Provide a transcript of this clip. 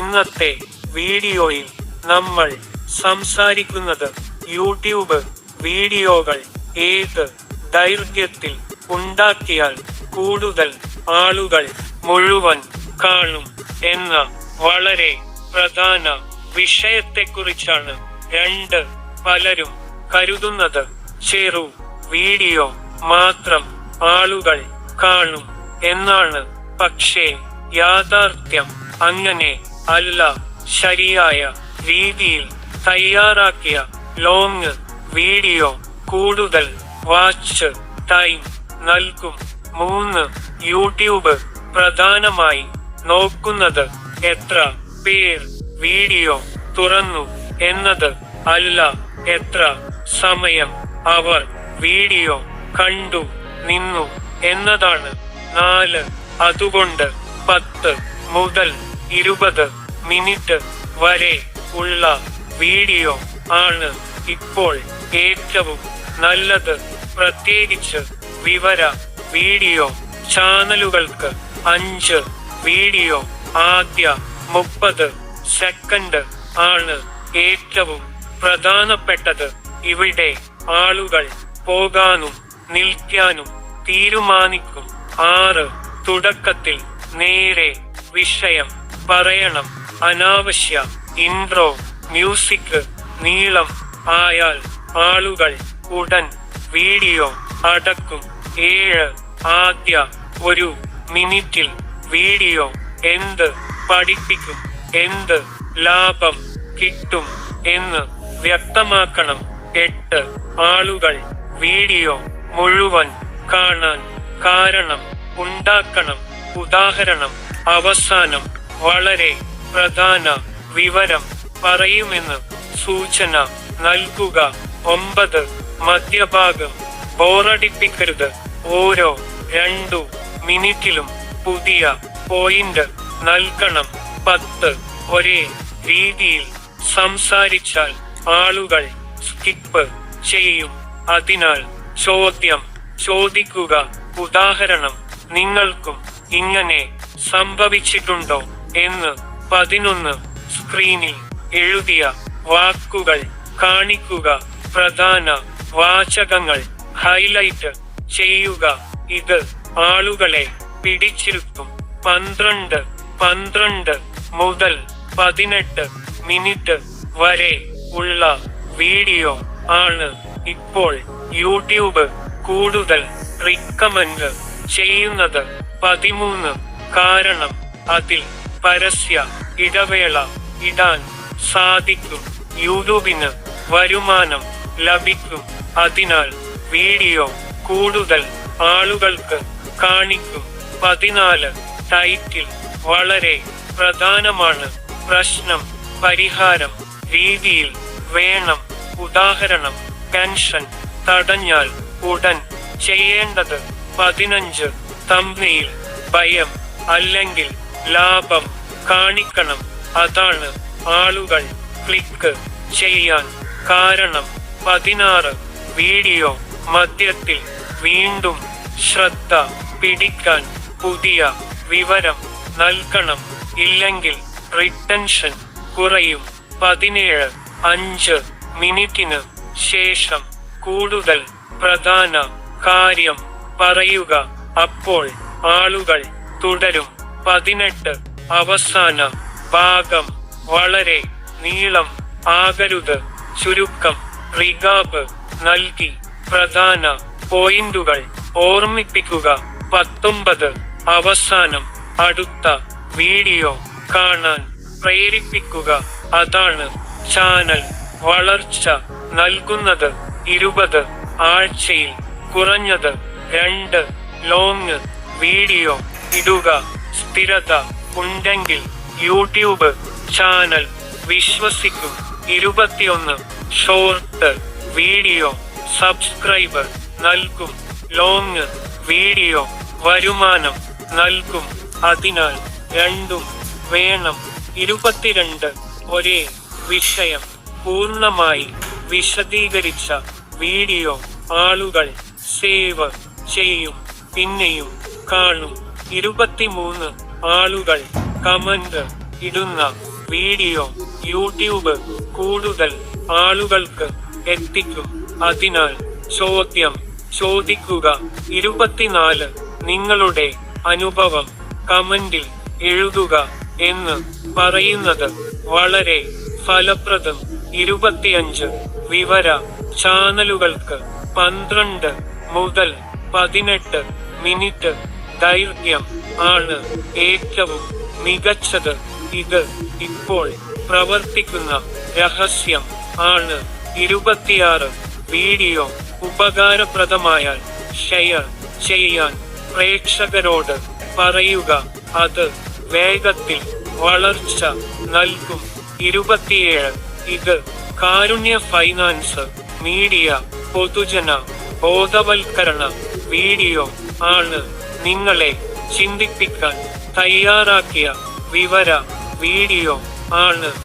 ഇന്നത്തെ വീഡിയോയിൽ നമ്മൾ സംസാരിക്കുന്നത് യൂട്യൂബ് വീഡിയോകൾ ഏത് ദൈർഘ്യത്തിൽ ഉണ്ടാക്കിയാൽ കൂടുതൽ ആളുകൾ മുഴുവൻ കാണും എന്ന വളരെ പ്രധാന വിഷയത്തെക്കുറിച്ചാണ് രണ്ട് പലരും കരുതുന്നത്. ചെറു വീഡിയോ മാത്രം ആളുകൾ കാണും എന്നാണ്. പക്ഷേ യാഥാർത്ഥ്യം അങ്ങനെ അല്ല ശരിയായ രീതിയിൽ തയ്യാറാക്കിയ ലോങ് വീഡിയോ കൂടുതൽ വാച്ച് ടൈം നൽകും. മൂന്ന് യൂട്യൂബ് പ്രധാനമായി നോക്കുന്നത് എത്ര പേർ വീഡിയോ തുറന്നു എന്നത് അല്ല എത്ര സമയം അവർ വീഡിയോ കണ്ടു നിന്നു എന്നതാണ് നാല്. അതുകൊണ്ട് പത്ത് മുതൽ ഇരുപത് മിനിറ്റ് വരെ ഉള്ള വീഡിയോ ആണ് ഇപ്പോൾ ഏറ്റവും നല്ലത്. പ്രത്യേകിച്ച് വിവര വീഡിയോ ചാനലുകൾക്ക് അഞ്ച് വീഡിയോ ആദ്യ മുപ്പത് സെക്കൻഡ് ആണ് ഏറ്റവും പ്രധാനപ്പെട്ടത്. ഇവിടെ ആളുകൾ പോകാനും നിൽക്കാനും തീരുമാനിക്കും. ആറ് തുടക്കത്തിൽ നേരെ വിഷയം പറയണം. അനാവശ്യ ഇൻട്രോ മ്യൂസിക് നീളം ആയാൽ ആളുകൾ ഉടൻ വീഡിയോ അടക്കും. ഏഴ് ആദ്യ ഒരു മിനിറ്റിൽ വീഡിയോ എന്ത് പഠിപ്പിക്കും? എന്ത് ലാഭം കിട്ടും എന്ന് വ്യക്തമാക്കണം. എട്ട് ആളുകൾ വീഡിയോ മുഴുവൻ കാണാൻ കാരണം ഉണ്ടാക്കണം. ഉദാഹരണം അവസാനം. വളരെ പ്രധാന വിവരം പറയുമെന്ന് സൂചന നൽകുക. ഒമ്പത്. മധ്യഭാഗം. ബോറടിപ്പിക്കരുത്. ഓരോ രണ്ടു മിനിറ്റിലും പുതിയ പോയിന്റ് നൽകണം. പത്ത്. ഒരേ രീതിയിൽ സംസാരിച്ചാൽ ആളുകൾ സ്കിപ്പ് ചെയ്യും. അതിനാൽ ചോദ്യം ചോദിക്കുക ഉദാഹരണം നിങ്ങൾക്കും ഇങ്ങനെ സംഭവിച്ചിട്ടുണ്ടോ? എന്ന് പതിനൊന്ന് സ്ക്രീനിൽ എഴുതിയ വാക്കുകൾ കാണിക്കുക പ്രധാന വാചകങ്ങൾ ഹൈലൈറ്റ് ചെയ്യുക. ഇത് ആളുകളെ പിടിച്ചിരുത്തും. പന്ത്രണ്ട് പന്ത്രണ്ട് മുതൽ പതിനെട്ട് മിനിറ്റ് വരെ ഉള്ള വീഡിയോ ആണ് ഇപ്പോൾ യൂട്യൂബ് കൂടുതൽ റിക്കമൻഡ് ചെയ്യുന്നത്. പതിമൂന്ന് കാരണം അതിൽ പരസ്യ ഇടവേള ഇടാൻ സാധിക്കും. യൂട്യൂബിന് വരുമാനം ലഭിക്കും. അതിനാൽ വീഡിയോ കൂടുതൽ ആളുകൾക്ക് കാണിക്കും. പതിനാല് ടൈറ്റിൽ വളരെ പ്രധാനമാണ്. പ്രശ്നം പരിഹാരം രീതിയിൽ വേണം. ഉദാഹരണം പെൻഷൻ തടഞ്ഞാൽ ഉടൻ ചെയ്യേണ്ടത് പതിനഞ്ച് തമ്മിൽ ഭയം അല്ലെങ്കിൽ ലാഭം കാണിക്കണം. അതാണ് ആളുകൾ ക്ലിക്ക് ചെയ്യാൻ. കാരണം പതിനാറ് വീഡിയോ മധ്യത്തിൽ വീണ്ടും ശ്രദ്ധ പിടിക്കാൻ പുതിയ വിവരം നൽകണം. ഇല്ലെങ്കിൽ റിട്ടൻഷൻ കുറയും. പതിനേഴ് അഞ്ച് മിനിറ്റിന് ശേഷം കൂടുതൽ പ്രധാന കാര്യം പറയുക. അപ്പോൾ ആളുകൾ തുടരും. പതിനെട്ട്. അവസാന ഭാഗം. വളരെ നീളം. ആകരുത്. ചുരുക്കം. റിഗാബ് നൽകി. പ്രധാന പോയിന്റുകൾ ഓർമ്മിപ്പിക്കുക. പത്തൊമ്പത്. അവസാനം അടുത്ത വീഡിയോ കാണാൻ പ്രേരിപ്പിക്കുക. അതാണ് ചാനൽ വളർച്ച നൽകുന്നത്. ഇരുപത്. ആഴ്ചയിൽ കുറഞ്ഞത് രണ്ട് ലോങ് വീഡിയോ ഇടുക. സ്ഥിരത ഉണ്ടെങ്കിൽ യൂട്യൂബ് ചാനൽ വിശ്വസിക്കും. ഇരുപത്തിയൊന്ന് ഷോർട്ട് വീഡിയോ സബ്സ്ക്രൈബർ നൽകും. ലോങ് വീഡിയോ വരുമാനം നൽകും. അതിനാൽ രണ്ടും വേണം. ഇരുപത്തിരണ്ട് ഒരേ വിഷയം പൂർണമായി വിശദീകരിച്ച വീഡിയോ ആളുകൾ സേവ് ചെയ്യും. പിന്നെയും കാണും. ഇരുപത്തിമൂന്ന് ആളുകൾ കമന്റ് ഇടുന്ന വീഡിയോ യൂട്യൂബ് കൂടുതൽ ആളുകൾക്ക് എത്തിക്കും. അതിനാൽ ചോദ്യം ചോദിക്കുക. ഇരുപത്തിനാല് നിങ്ങളുടെ അനുഭവം കമന്റിൽ എഴുതുക എന്ന് പറയുന്നത് വളരെ ഫലപ്രദം. ഇരുപത്തിയഞ്ച് വിവര ചാനലുകൾക്ക് പന്ത്രണ്ട് മുതൽ പതിനെട്ട് മിനിറ്റ് ദൈർഘ്യം ആണ് ഏറ്റവും മികച്ചത്. ഇത് ഇപ്പോൾ പ്രവർത്തിക്കുന്ന രഹസ്യം ആണ്. ഇരുപത്തിയാറ് വീഡിയോ ഉപകാരപ്രദമായാൽ ഷെയർ ചെയ്യാൻ പ്രേക്ഷകരോട് പറയുക. അത് വേഗത്തിൽ വളർച്ച നൽകും. ഇരുപത്തിയേഴ് ഇത് കാരുണ്യ ഫൈനാൻസ് മീഡിയ പൊതുജന ബോധവൽക്കരണ വീഡിയോ ആണ്. നിങ്ങളെ ചിന്തിപ്പിക്കാൻ തയ്യാറാക്കിയ വിവര വീഡിയോ ആണ്.